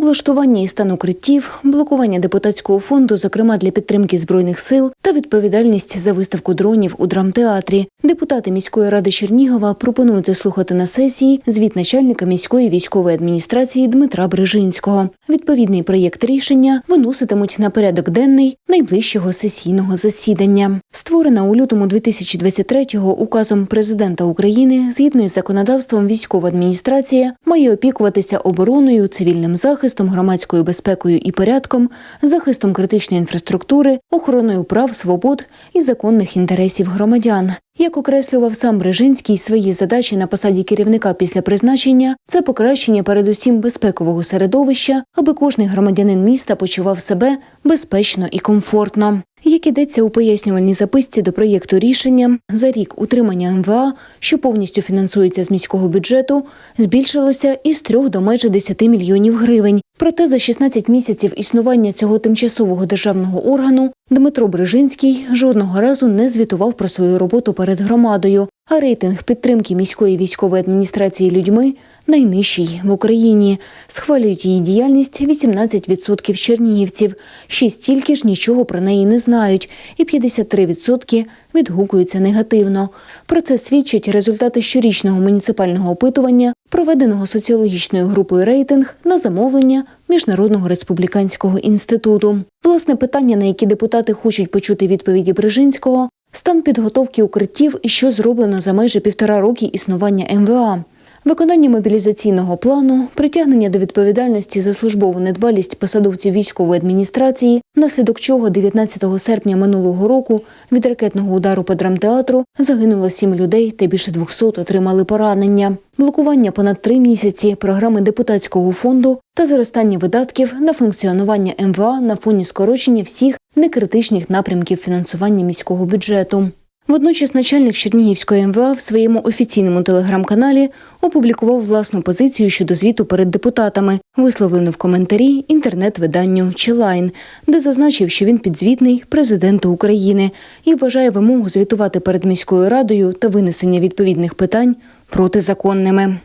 облаштування і стан укриттів, блокування депутатського фонду, зокрема для підтримки збройних сил, та відповідальність за виставку дронів у драмтеатрі. Депутати міської ради Чернігова пропонують заслухати на сесії звіт начальника міської військової адміністрації Дмитра Брижинського. Відповідний проєкт рішення виноситимуть на порядок денний найближчого сесійного засідання. Створена у лютому 2023-го указом президента України згідно із законодавством військова адміністрація має опікуватися обороною, цивільним захистом, громадською безпекою і порядком, захистом критичної інфраструктури, охороною прав, свобод і законних інтересів громадян. Як окреслював сам Брежинський, свої задачі на посаді керівника після призначення це покращення передусім безпекового середовища, аби кожний громадянин міста почував себе безпечно і комфортно. Як ідеться у пояснювальній записці до проєкту рішення, за рік утримання МВА, що повністю фінансується з міського бюджету, збільшилося із 3 до майже 10 мільйонів гривень. Проте за 16 місяців існування цього тимчасового державного органу Дмитро Брижинський жодного разу не звітував про свою роботу перед громадою, а рейтинг підтримки міської військової адміністрації людьми найнижчий в Україні. Схвалюють її діяльність 18% чернігівців, ще стільки ж нічого про неї не знають, і 53% відгукуються негативно. Про це свідчать результати щорічного муніципального опитування, проведеного соціологічною групою рейтинг на замовлення Міжнародного республіканського інституту. Власне питання, на які депутати хочуть почути відповіді Брижинського, стан підготовки укриттів і що зроблено за майже півтора роки існування МВА. Виконання мобілізаційного плану, притягнення до відповідальності за службову недбалість посадовців військової адміністрації, внаслідок чого 19 серпня минулого року від ракетного удару по драмтеатру загинуло сім людей та більше 200 отримали поранення. Блокування понад три місяці програми депутатського фонду та зростання видатків на функціонування МВА на фоні скорочення всіх некритичних напрямків фінансування міського бюджету. Водночас начальник Чернігівської МВА в своєму офіційному телеграм-каналі опублікував власну позицію щодо звіту перед депутатами, висловлену в коментарі інтернет-виданню Чилайн, де зазначив, що він підзвітний президенту України і вважає вимогу звітувати перед міською радою та винесення відповідних питань протизаконними.